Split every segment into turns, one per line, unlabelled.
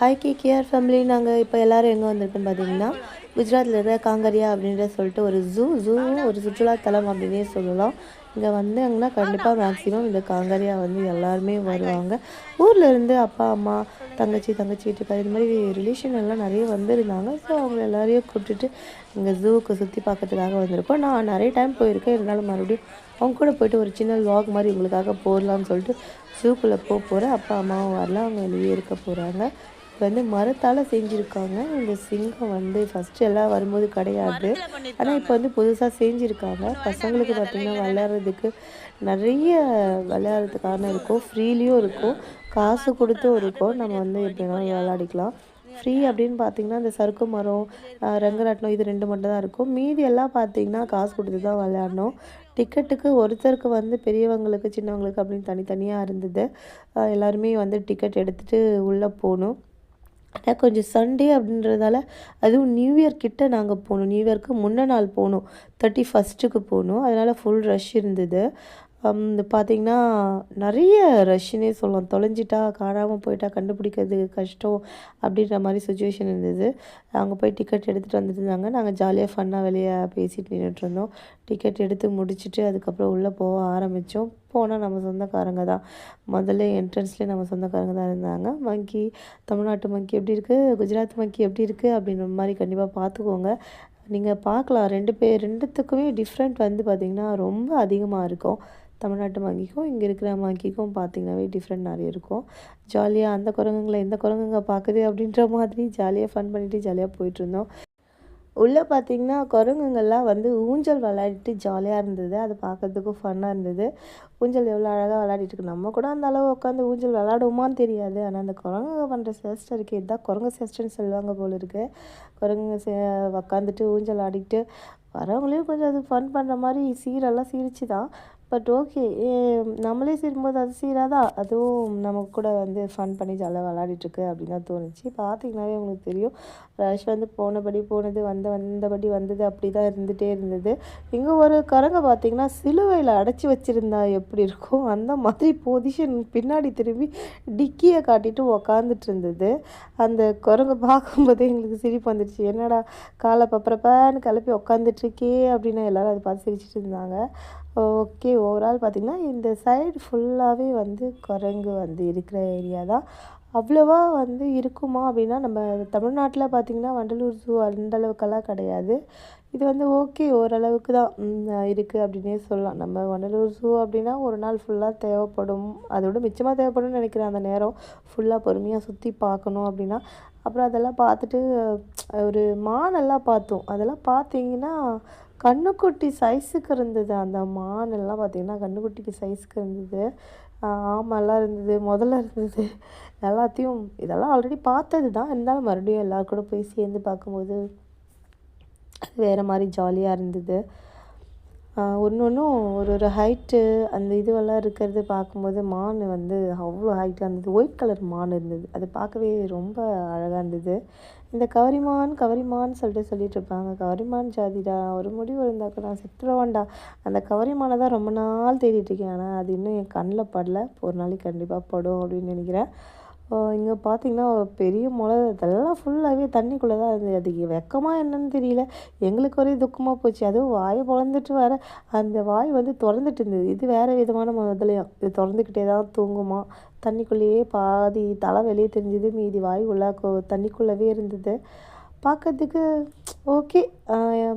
Hi K KR family நாங்கள் இப்போ எல்லோரும் எங்கே வந்திருக்கோம் பார்த்தீங்கன்னா குஜராத்தில் இருக்கிற காங்கரியா அப்படின்ற சொல்லிட்டு ஒரு ஜூ ஜூ ஒரு சுற்றுலாத்தலம் அப்படின்னே சொல்லலாம். இங்கே வந்தாங்கன்னா கண்டிப்பாக மேக்ஸிமம் இந்த காங்கரியா வந்து எல்லாருமே வருவாங்க. ஊரில் இருந்து அப்பா அம்மா தங்கச்சி தங்கச்சி வீட்டுக்கார் இது மாதிரி ரிலேஷன் எல்லாம் நிறைய வந்திருந்தாங்க. ஸோ அவங்க எல்லாரையும் கூப்பிட்டுட்டு இங்கே ஜூவுக்கு சுற்றி பார்க்கறதுக்காக வந்திருப்போம் நான் நிறைய டைம் போயிருக்கேன். இருந்தாலும் மறுபடியும் அவங்க கூட போயிட்டு ஒரு சின்ன லாக் மாதிரி உங்களுக்காக போடலாம்னு சொல்லிட்டு ஜூக்குள்ளே போக போகிறேன் அப்பா அம்மாவும் வரல. அவங்க வெளியே இருக்க போகிறாங்க வந்து மரத்தால் செஞ்சுருக்காங்க. இந்த சிங்கம் வந்து ஃபஸ்ட்டு எல்லாம் வரும்போது கிடையாது. ஆனால் இப்போ வந்து புதுசாக செஞ்சுருக்காங்க. பசங்களுக்கு பார்த்திங்கன்னா விளையாடுறதுக்கு நிறைய விளையாடுறதுக்கான இருக்கும். ஃப்ரீலியும் இருக்கும். காசு கொடுத்தும் இருக்கும். நம்ம வந்து எப்படி வேணாலும் விளையாடிக்கலாம். ஃப்ரீ அப்படின்னு பார்த்தீங்கன்னா இந்த சறுக்கு மரம் ரங்கராட்டினம் இது ரெண்டு மட்டும் தான் இருக்கும். மீதி எல்லாம் பார்த்தீங்கன்னா காசு கொடுத்து தான் விளையாடணும். டிக்கெட்டுக்கு ஒருத்தருக்கு வந்து பெரியவங்களுக்கு சின்னவங்களுக்கு அப்படின்னு தனித்தனியாக இருந்தது. எல்லாருமே வந்து டிக்கெட் எடுத்துகிட்டு உள்ளே போகணும். ஆனால் கொஞ்சம் சண்டே அப்படின்றதால அதுவும் நியூ இயர் கிட்ட நாங்கள் போனோம். நியூ இயர்க்கு முன்ன நாள் போனோம். தேர்ட்டி ஃபஸ்ட்டுக்கு போனோம். அதனால் ஃபுல் ரஷ் இருந்தது. பார்த்தீங்கன்னா நிறைய ரஷ்னே சொல்லலாம். தொலைஞ்சிட்டா காணாமல் போயிட்டா கண்டுபிடிக்கிறது கஷ்டம் அப்படின்ற மாதிரி சுச்சுவேஷன் இருந்தது. அங்கே போய் டிக்கெட் எடுத்துகிட்டு வந்துட்டு இருந்தாங்க. நாங்கள் ஜாலியாக ஃபன்னாக வெளியே பேசிட்டு நின்றுட்டு இருந்தோம். டிக்கெட் எடுத்து முடிச்சுட்டு அதுக்கப்புறம் உள்ளே போக ஆரம்பித்தோம் போனால் நம்ம சொந்தக்காரங்க தான். முதல்ல என்ட்ரன்ஸ்லேயே நம்ம சொந்தக்காரங்க தான் இருந்தாங்க. மங்கி தமிழ்நாட்டு மங்கி எப்படி இருக்குது குஜராத் மங்கி எப்படி இருக்குது அப்படின்ற மாதிரி கண்டிப்பாக பார்த்துக்கோங்க நீங்கள் பார்க்கலாம். ரெண்டு பேர் ரெண்டுத்துக்குமே டிஃப்ரெண்ட் வந்து பார்த்திங்கன்னா ரொம்ப அதிகமாக இருக்கும். தமிழ்நாட்டு மங்கிக்கும் இங்கே இருக்கிற மங்கிக்கும் பார்த்திங்கனாவே டிஃப்ரெண்ட் நிறைய இருக்கும். ஜாலியாக அந்த குரங்குங்களை இந்த குரங்குங்க பார்க்குது அப்படின்ற மாதிரி ஜாலியாக ஃபன் பண்ணிவிட்டு ஜாலியாக போயிட்டுருந்தோம் உள்ளே பார்த்தீங்கன்னா குரங்குங்கள்லாம் வந்து ஊஞ்சல் விளையாடிட்டு ஜாலியாக இருந்தது. அது பார்க்கறதுக்கும் ஃபன்னாக இருந்தது. ஊஞ்சல் எவ்வளோ அழகாக விளையாடிட்டு இருக்கு. நம்ம கூட அந்த அளவு உட்காந்து ஊஞ்சல் விளையாடுவோமான்னு தெரியாது. ஆனால் அந்த குரங்குங்க பண்ணுற சேஷ்டை இருக்குது இதுதான் குரங்கு சேஷ்டைன்னு சொல்லுவாங்க போல இருக்குது குரங்குங்க சே உக்காந்துட்டு ஊஞ்சல் ஆடிக்கிட்டு வரவங்களையும் கொஞ்சம் அது ஃபன் பண்ணுற மாதிரி சீரெல்லாம் சீரிச்சு தான் பட் ஓகே eh, நம்மளே சீரும்போது அது சீராதா அதுவும் நம்ம கூட வந்து ஃபன் பண்ணி ஜாலியாக விளாடிட்டுருக்கு அப்படின்னு தான் தோணுச்சு. பார்த்தீங்கன்னாவே உங்களுக்கு தெரியும் ரஷ் வந்து போனபடி போனது வந்த வந்தபடி வந்தது அப்படி தான் இருந்துகிட்டே இருந்தது. இங்கே ஒரு கரங்க பார்த்தீங்கன்னா சிலுவையில் அடைச்சி வச்சுருந்தா எப்படி இருக்கும்? அந்த மாதிரி பொசிஷன் பின்னாடி திரும்பி டிக்கியை காட்டிட்டு உக்காந்துட்டு இருந்தது. அந்த குரங்கு பார்க்கும்போதே எங்களுக்கு சிரிப்பு வந்துடுச்சு. என்னடா காலை பப்பரப்பான்னு கிளப்பி உக்காந்துட்ருக்கே அப்படின்னு எல்லோரும் அதை பார்த்து சிரிச்சிட்டு இருந்தாங்க. ஓகே ஓவரால் பார்த்திங்கன்னா இந்த சைடு ஃபுல்லாகவே வந்து குரங்கு வந்து இருக்கிற ஏரியா தான். அவ்வளோவா வந்து இருக்குமா அப்படின்னா நம்ம தமிழ்நாட்டில் பார்த்திங்கன்னா வண்டலூர் ஜூ அந்தளவுக்கெல்லாம் கிடையாது. இது வந்து ஓகே ஓரளவுக்கு தான் இருக்குது அப்படின்னே சொல்லலாம். நம்ம வண்டலூர் ஜூ அப்படின்னா ஒரு நாள் ஃபுல்லாக தேவைப்படும். அதோட மிச்சமாக தேவைப்படும்னு நினைக்கிறேன் அந்த நேரம் ஃபுல்லாக பொறுமையாக சுற்றி பார்க்கணும் அப்படின்னா. அப்புறம் அதெல்லாம் பார்த்துட்டு ஒரு மானெல்லாம் பார்த்தோம். அதெல்லாம் பார்த்தீங்கன்னா கண்ணுக்குட்டி சைஸுக்கு இருந்தது. அந்த மானெல்லாம் பார்த்திங்கன்னா கண்ணுக்குட்டிக்கு சைஸுக்கு இருந்தது. ஆஹ் ஆமெல்லாம் இருந்தது. முதல்ல இருந்தது. எல்லாத்தையும் இதெல்லாம் ஆல்ரெடி பார்த்தது தான். இருந்தாலும் மறுபடியும் எல்லாரும் கூட போய் சேர்ந்து பார்க்கும்போது அது வேறு மாதிரி ஜாலியாக இருந்தது. ஒன்று ஒன்றும் ஒரு ஒரு ஹைட்டு அந்த இதுவெல்லாம் இருக்கிறது பார்க்கும்போது மான் வந்து அவ்வளோ ஹைட்டாக இருந்தது. ஒயிட் கலர் மான் இருந்தது. அது பார்க்கவே ரொம்ப அழகாக இருந்தது. இந்த கவரிமான் கவரிமான் சொல்லிட்டு சொல்லிட்டு இருப்பாங்க. கவரிமான் ஜாதிடா ஒரு முடிவு கூட நான் செத்துருவேன்டா. அந்த கவரிமானை தான் ரொம்ப நாள் தேடிட்டு இருக்கேன். ஆனால் அது இன்னும் என் கண்ணில் படல. ஒரு நாளைக்கு கண்டிப்பாக படும் அப்படின்னு நினைக்கிறேன். இங்கே பார்த்தீங்கன்னா பெரிய மொளை இதெல்லாம் ஃபுல்லாகவே தண்ணிக்குள்ளே தான் இருந்தது. அதுக்கு வெக்கமாக என்னன்னு தெரியல. எங்களுக்கு ஒரே துக்கமாக போச்சு. அதுவும் வாயை பிறந்துட்டு வர அந்த வாய் வந்து திறந்துட்டு இருந்தது. இது வேறு விதமான முதலையும். இது திறந்துக்கிட்டே தான் தூங்குமா? தண்ணிக்குள்ளேயே பாதி தலை வெளியே தெரிஞ்சுது. மீதி வாய் உள்ள தண்ணிக்குள்ளவே இருந்தது. பார்க்கறதுக்கு ஓகே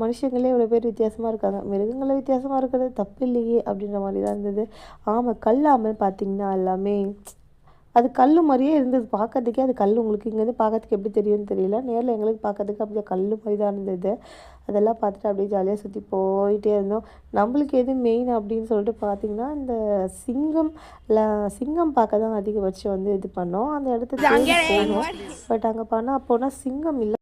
மனுஷங்களே இவ்வளோ பேர் வித்தியாசமாக இருக்காங்க. மிருகங்களே வித்தியாசமாக இருக்கிறது தப்பு இல்லையே அப்படின்ற மாதிரி தான் இருந்தது. ஆமாம் கல்லாமல் பார்த்தீங்கன்னா எல்லாமே அது கல் மாதிரியே இருந்தது. பார்க்கறதுக்கே அது கல் உங்களுக்கு இங்கேருந்து பார்க்கறதுக்கு எப்படி தெரியும்னு தெரியல. நேரில் எங்களுக்கு பார்க்கறதுக்கு அப்படியே கல் மாதிரி தான் இருந்தது. அதெல்லாம் பார்த்துட்டு அப்படியே ஜாலியாக சுற்றி போயிட்டே இருந்தோம். நம்மளுக்கு எது மெயின் அப்படின்னு சொல்லிட்டு பார்த்தீங்கன்னா இந்த சிங்கம் ல சிங்கம் பார்க்க தான் அதிகபட்சம் வந்து இது பண்ணோம். அந்த இடத்துக்கு தேடி போனோம். பட் அங்கே பண்ணால் போனால் சிங்கம் இல்லை.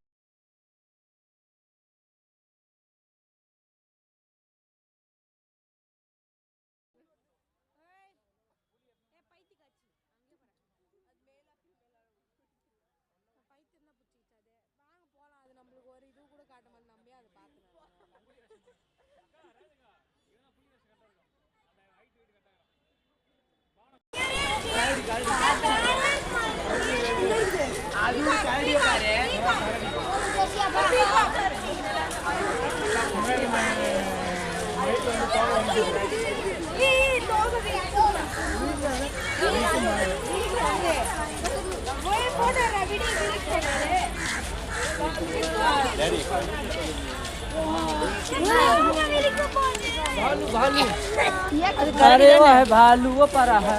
भालू भालू अरे वो है भालू वो परा है।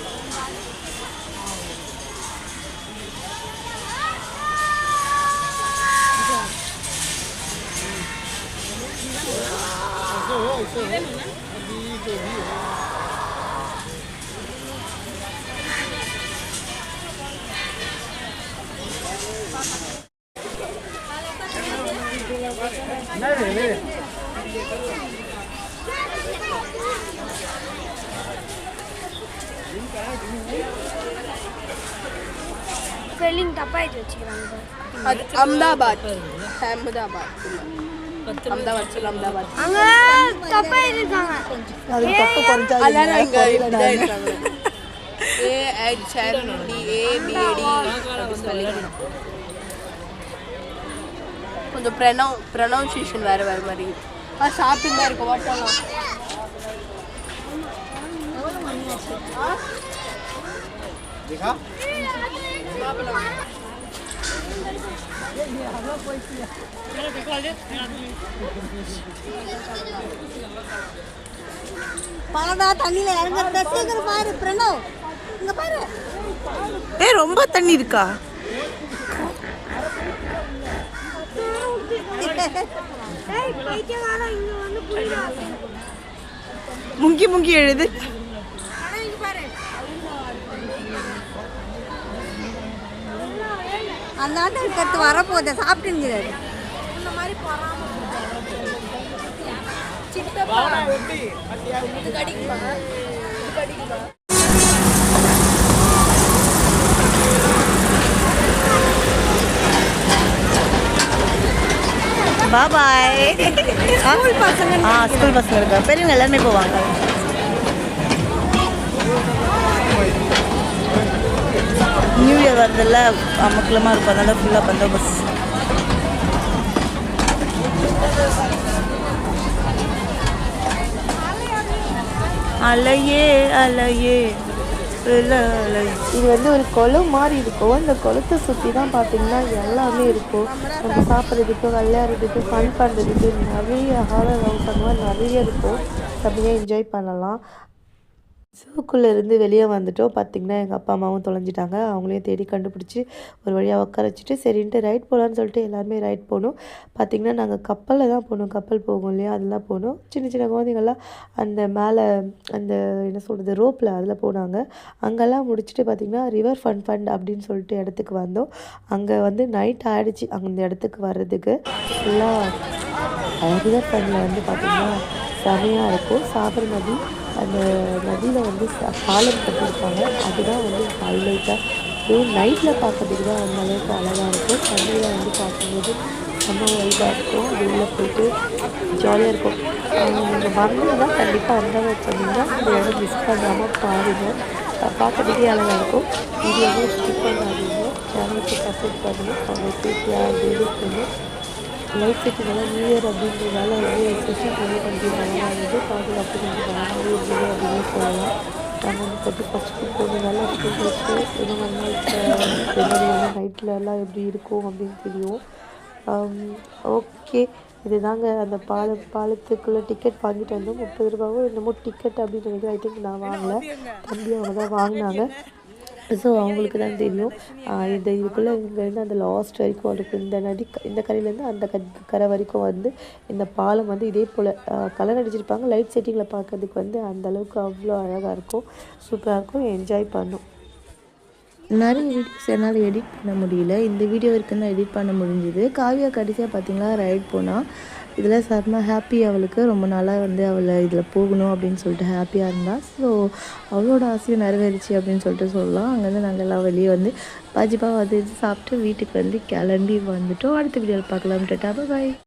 있어요,
있어요. 위, 저 위.
네, 네. સ્પેલિંગ તપાઈ
જ છે અમદાવાદ અમદાવાદ சொல்ல அஹமதாபாத்
அங்கே தப்பாக எழுதிருக்காங்க
அதுக்கு பக்கம் குறைஞ்சா
எல்லாரும் இங்க இருக்காங்க A T A B T கொஞ்சம் ப்ரனௌ ப்ரனவுன்சியேஷன் வேறு வேறு மாதிரி. ஆ சாப்பிட்டு தான் இருக்கும் வாட்டலாம்
பாடா தண்ணியில் இறங்குறத சீக்கிரம் பாரு பிரணவ். இங்க பாரு.
ஏ ரொம்ப தண்ணி இருக்கா?
ஏய் பைத்தியக்காரா இங்கே வந்து புரியாது
முங்கி முங்கி எழுது
அந்த ஆட்டம் இருக்கிறது வரப்போகுது சாப்பிட்டுங்கிறாரு.
பாய் ஸ்கூல் பசங்க. ஆ ஸ்கூல் பசங்க இருக்கா பெரியவங்க எல்லாருமே போவாங்க. நியூ இயர் வரதில்ல அமக்கலமாக இருக்கும். அதனால ஃபுல்லாக பந்தோபஸ்த். அலையே அலையே. இது வந்து ஒரு குளம் மாதிரி இருக்கும் அந்த குளத்தை சுற்றி தான் பார்த்தீங்கன்னா எல்லாமே இருக்கும் நம்ம சாப்பிட்றதுக்கு விளையாடுறதுக்கு ஃபன் பண்ணுறதுக்கு நிறைய ஹாரர் ஹவுஸ் அந்த மாதிரி நிறைய இருக்கும். அப்படியே என்ஜாய் பண்ணலாம். ஜூக்குள்ளே இருந்து வெளியே வந்துட்டோம். பார்த்திங்கன்னா எங்கள் அப்பா அம்மாவும் தொலைஞ்சிட்டாங்க. அவங்களையும் தேடி கண்டுபிடிச்சி ஒரு வழியாக உட்கார வச்சுட்டு சரின்ட்டு ரைட் போகலான்னு சொல்லிட்டு எல்லாருமே ரைட் போனோம். பார்த்திங்கன்னா நாங்கள் கப்பலில் தான் போனோம். கப்பல் போகும் இல்லையா? அதெல்லாம் போனோம். சின்ன சின்ன குழந்தைங்கள்லாம் அந்த மேலே அந்த என்ன சொல்கிறது ரோப்பில் அதில் போனாங்க. அங்கெல்லாம் முடிச்சுட்டு பார்த்திங்கன்னா ரிவர் ஃபன் ஃபண்ட் அப்படின்னு சொல்லிட்டு இடத்துக்கு வந்தோம். அங்கே வந்து நைட் ஆகிடுச்சு அந்த இடத்துக்கு வர்றதுக்கு. ஃபுல்லாக ரிவர் ஃபண்டில் வந்து பார்த்திங்கன்னா செமையாக இருக்கும். சாபர்மதி அந்த நதியில் வந்து பாலம் கட்டியிருப்பாங்க. அதுதான் வந்து ஹைலைட்டாக அதுவும் நைட்டில் பார்க்கறதுக்கு தான் அந்த அளவுக்கு அழகாக இருக்கும். தண்ணியில் வந்து பார்க்கும்போது செம்ம வைபாக இருக்கும். அது உள்ளே போயிட்டு ஜாலியாக இருக்கும். நீங்கள் வந்தீங்கன்னா கண்டிப்பாக வந்தாங்க வச்சிங்கன்னா இந்த இடம் மிஸ் பண்ணாமல் பாருங்கள் பார்க்கறதுக்கே அழகாக இருக்கும். வீடியோவை ஸ்கிப் பண்ணாதீங்க. சேனலுக்கு சப்போர்ட் பண்ணுங்கள் அவங்களுக்கு வீடியோ பண்ணி லைஃப் செட்டிங்கெல்லாம் நியூ இயர் அப்படின்றதால வந்து ஸ்பெஷல் பண்ணி பண்ணுறதுனால வந்து பாதுகாப்பு கொஞ்சம் அப்படின்னு சொல்லலாம். நாங்கள் வந்து பற்றி ஃபஸ்ட்டு போனதால ஸ்கூல் இந்த மாதிரி வந்து நைட்டில் எல்லாம் எப்படி இருக்கும் அப்படின்னு தெரியும். ஓகே இதுதாங்க அந்த பாலம் பாலத்துக்குள்ளே டிக்கெட் வாங்கிட்டு வந்தோம். முப்பது ரூபாவோ என்னமோ டிக்கெட் அப்படின்னு நினைக்கிறேன். ஐ திங்க் நான் வாங்கலை. தம்பி அவங்க தான் வாங்கினாங்க. ஸோ அவங்களுக்கு தான் தெரியும். இந்த இதுக்குள்ளே இங்கேருந்து அந்த லாஸ்ட் வரைக்கும் இருக்கும் இந்த நடி இந்த கரையிலேருந்து அந்த க கரை வரைக்கும் வந்து இந்த பாலம் வந்து இதே போல் கலர் அடிச்சிருப்பாங்க. லைட் செட்டிங்கில் பார்க்கறதுக்கு வந்து அந்தளவுக்கு அவ்வளோ அழகாக இருக்கும். சூப்பராக இருக்கும். என்ஜாய் பண்ணும்.
நிறைய வீடியோஸ் என்னால் எடிட் பண்ண முடியல. இந்த வீடியோ வரைக்கும் தான் எடிட் பண்ண முடிஞ்சுது. காவியா கடைசியாக பார்த்தீங்கன்னா ரைட் போனால் இதில் செம்ம ஹாப்பி அவளுக்கு. ரொம்ப நாளாக வந்து அவளை இதில் போகணும் அப்படின்னு சொல்லிட்டு ஹாப்பியாக இருந்தாள் ஸோ அவளோட ஆசையும் நிறைவேறிச்சு அப்படின்னு சொல்லிட்டு சொல்லலாம். அங்கேருந்து நாங்கள் எல்லாம் வெளியே வந்து பாஜிப்பா வந்து சாப்பிட்டு வீட்டுக்கு வந்து கிளம்பி வந்துட்டோம். அடுத்த வீடியோவில் பார்க்கலாம் டாட்டா பாய்